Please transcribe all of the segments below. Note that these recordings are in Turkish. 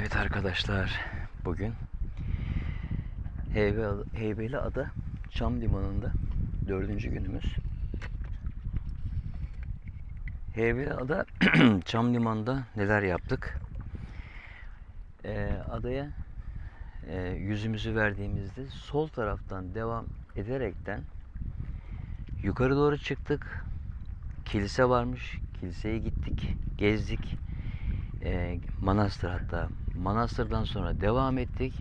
Evet arkadaşlar bugün Heybe, Heybeli Ada Çam Limanı'nda dördüncü günümüz. Heybeli Ada Çam Limanı'nda neler yaptık? Ee, adaya e, yüzümüzü verdiğimizde sol taraftan devam ederekten yukarı doğru çıktık. Kilise varmış. Kiliseye gittik, gezdik e, manastır hatta. Manastırdan sonra devam ettik.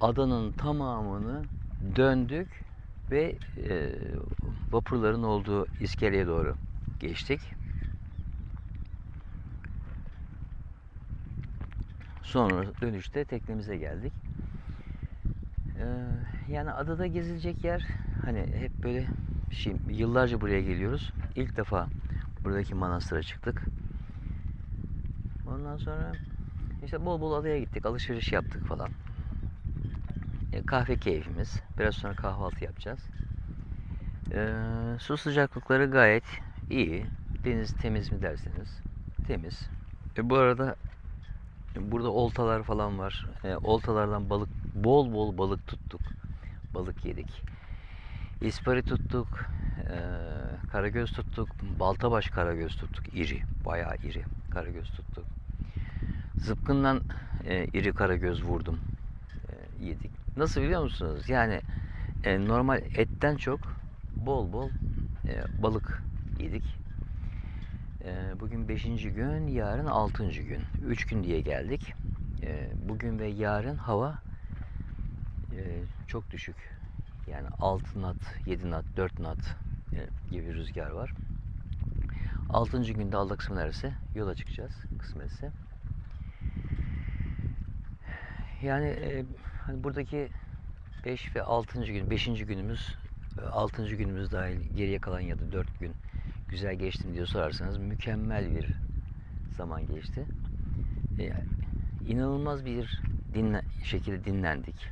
Adanın tamamını döndük ve e, vapurların olduğu iskeleye doğru geçtik. Sonra dönüşte teknemize geldik. E, yani adada gezilecek yer hani hep böyle şey, yıllarca buraya geliyoruz. İlk defa buradaki manastıra çıktık. Ondan sonra işte bol bol adaya gittik, alışveriş yaptık falan. E, kahve keyfimiz. Biraz sonra kahvaltı yapacağız. E, su sıcaklıkları gayet iyi. Deniz temiz mi derseniz temiz. E, bu arada burada oltalar falan var. E, oltalardan balık bol bol balık tuttuk. Balık yedik. İspari tuttuk. E, karagöz tuttuk. Baltabaş karagöz tuttuk. İri. Bayağı iri karagöz tuttuk. Zıpkından e, iri karagöz vurdum. E, yedik. Nasıl biliyor musunuz? Yani e, normal etten çok bol bol e, balık yedik. E, bugün 5. gün, yarın 6. gün. 3 gün diye geldik. E, bugün ve yarın hava e, çok düşük. Yani 6 knot, 7 knot, 4 knot e, gibi rüzgar var. 6. günde Allah kısmet yola çıkacağız kısmetse. Yani e, hani buradaki 5 ve 6. gün, 5. günümüz, 6. günümüz dahil geriye kalan ya da 4 gün güzel geçti diye sorarsanız mükemmel bir zaman geçti. E, inanılmaz bir dinle, şekilde dinlendik.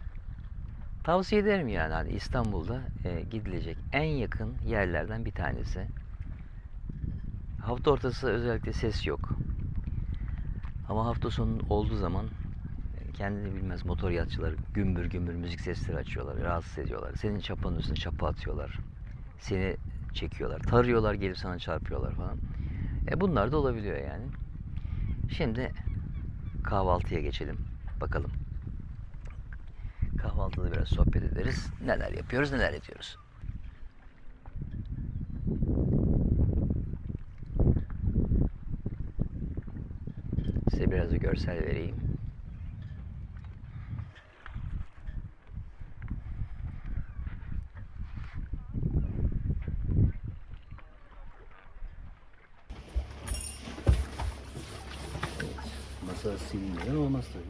Tavsiye ederim yani hani İstanbul'da e, gidilecek en yakın yerlerden bir tanesi. Hafta ortası özellikle ses yok. Ama hafta sonu olduğu zaman e, kendini bilmez motor yatçıları gümbür gümbür müzik sesleri açıyorlar, rahatsız ediyorlar. Senin çapanın üstüne çapa atıyorlar. Seni çekiyorlar, tarıyorlar, gelip sana çarpıyorlar falan. E bunlar da olabiliyor yani. Şimdi kahvaltıya geçelim. Bakalım. Kahvaltıda biraz sohbet ederiz. Neler yapıyoruz, neler ediyoruz. Size biraz da görsel vereyim. Evet, masa silinmeden olmaz tabii.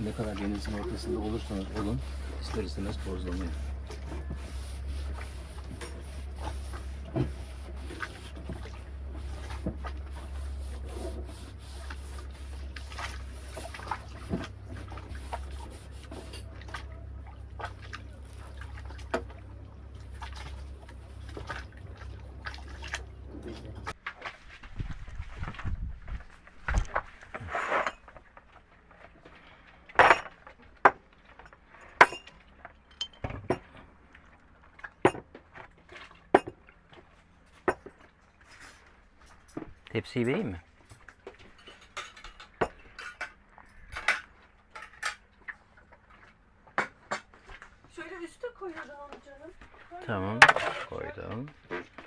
Ne kadar denizin ortasında olursanız olun, ister istemez tozlanıyor. Tepsiyi vereyim mi? Şöyle üste koyuyordun onu canım. Tamam. Koydum.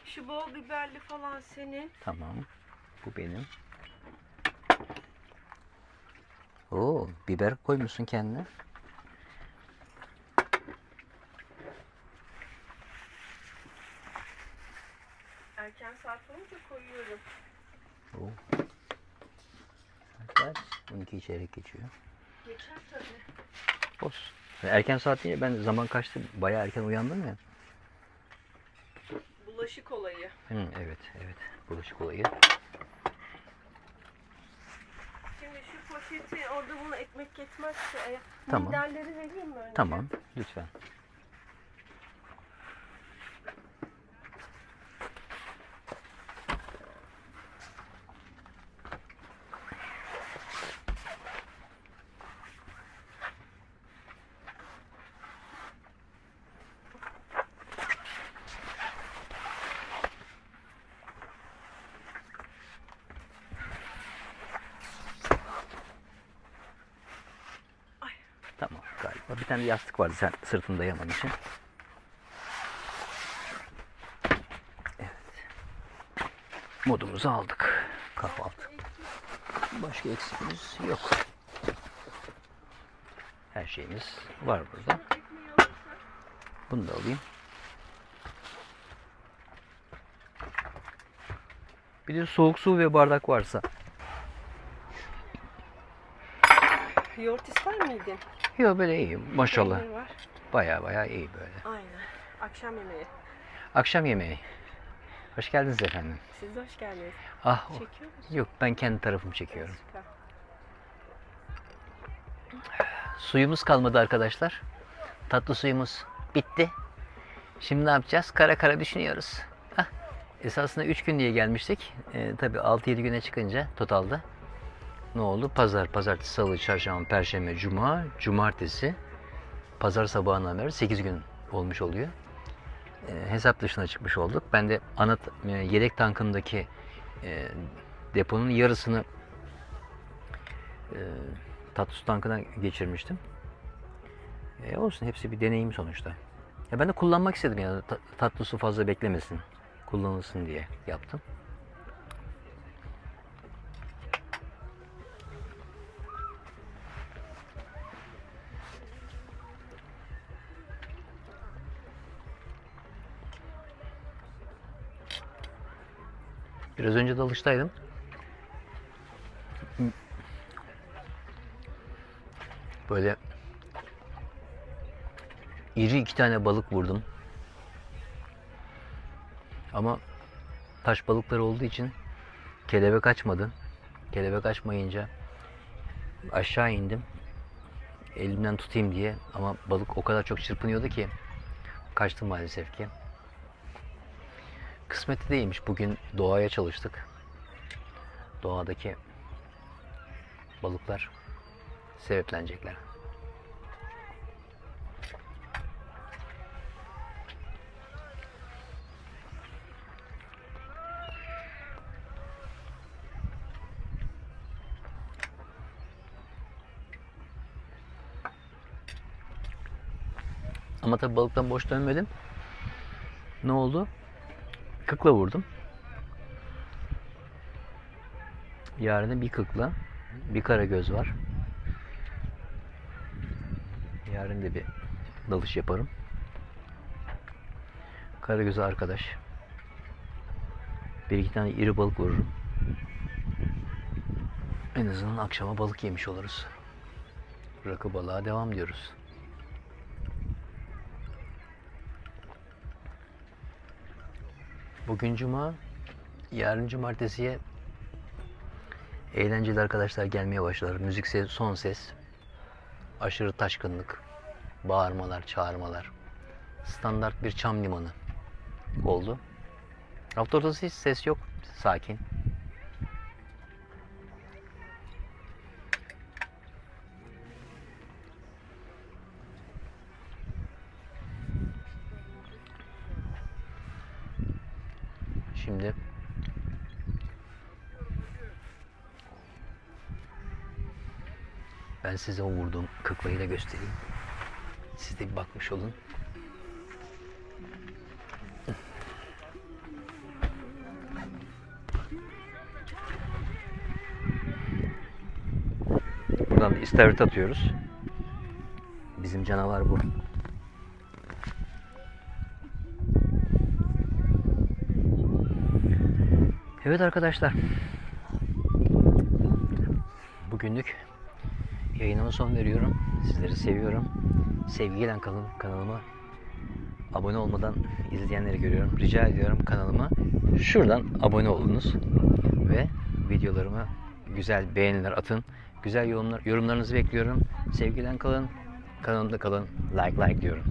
Şu bol biberli falan senin. Tamam. Bu benim. Oo, biber koymuşsun kendine. Erken saat olunca koyuyorum. Saat kaç? 12 çeyrek geçiyor. Geçer tabii. Olsun. Erken saat değil ben zaman kaçtı. Bayağı erken uyandım ya. Bulaşık olayı. Hı, evet evet. Bulaşık olayı. Şimdi şu poşeti orada bunu ekmek yetmezse eğer Tamam. minderleri vereyim mi önce? Tamam, lütfen. Tamam galiba. Bir tane yastık vardı sen sırtını dayaman için. Evet. Modumuzu aldık. Kahvaltı. Başka eksiğimiz yok. Her şeyimiz var burada. Bunu da alayım. Bir de soğuk su ve bardak varsa. Yoğurt ister miydin? Yok böyle iyiyim maşallah. Peynir var. Baya baya iyi böyle. Aynen. Akşam yemeği. Akşam yemeği. Hoş geldiniz efendim. Siz de hoş geldiniz. Ah Çekiyor musun? yok ben kendi tarafımı çekiyorum. Süper. Suyumuz kalmadı arkadaşlar. Tatlı suyumuz bitti. Şimdi ne yapacağız? Kara kara düşünüyoruz. Hah. Esasında 3 gün diye gelmiştik. Ee, tabii 6-7 güne çıkınca totalde ne oldu? Pazar, pazartesi, salı, çarşamba, perşembe, cuma, cumartesi. Pazar sabahından beri 8 gün olmuş oluyor. Ee, hesap dışına çıkmış olduk. Ben de ana e, yedek tankındaki e, deponun yarısını e, tatlı su tankına geçirmiştim. E, olsun hepsi bir deneyim sonuçta. Ya ben de kullanmak istedim yani ta- tatlı su fazla beklemesin. Kullanılsın diye yaptım. Biraz önce dalıştaydım. Böyle iri iki tane balık vurdum. Ama taş balıkları olduğu için kelebek açmadı. Kelebek açmayınca aşağı indim. Elimden tutayım diye ama balık o kadar çok çırpınıyordu ki kaçtım maalesef ki. Kısmeti değilmiş. Bugün doğaya çalıştık. Doğadaki balıklar sebeplenecekler. Ama tabii balıktan boş dönmedim. Ne oldu? Kıkla vurdum. Yarın bir kıkla, bir karagöz var. Yarın da bir dalış yaparım. Karagöz'e arkadaş. Bir iki tane iri balık vururum. En azından akşama balık yemiş oluruz. Rakı balığa devam diyoruz. Bugün cuma, yarın cumartesiye eğlenceli arkadaşlar gelmeye başlar. Müzik ses, son ses, aşırı taşkınlık, bağırmalar, çağırmalar. Standart bir çam limanı oldu. Hafta ortası hiç ses yok, sakin. Şimdi ben size o vurduğum kıklayı da göstereyim. Siz de bir bakmış olun. Buradan da istavrit atıyoruz. Bizim canavar bu. Evet arkadaşlar. Bugünlük yayınıma son veriyorum. Sizleri seviyorum. Sevgiyle kalın kanalıma abone olmadan izleyenleri görüyorum. Rica ediyorum kanalıma şuradan abone olunuz ve videolarıma güzel beğeniler atın Güzel yorumlar, yorumlarınızı bekliyorum. Sevgilen kalın. Kanalımda kalın. Like like diyorum.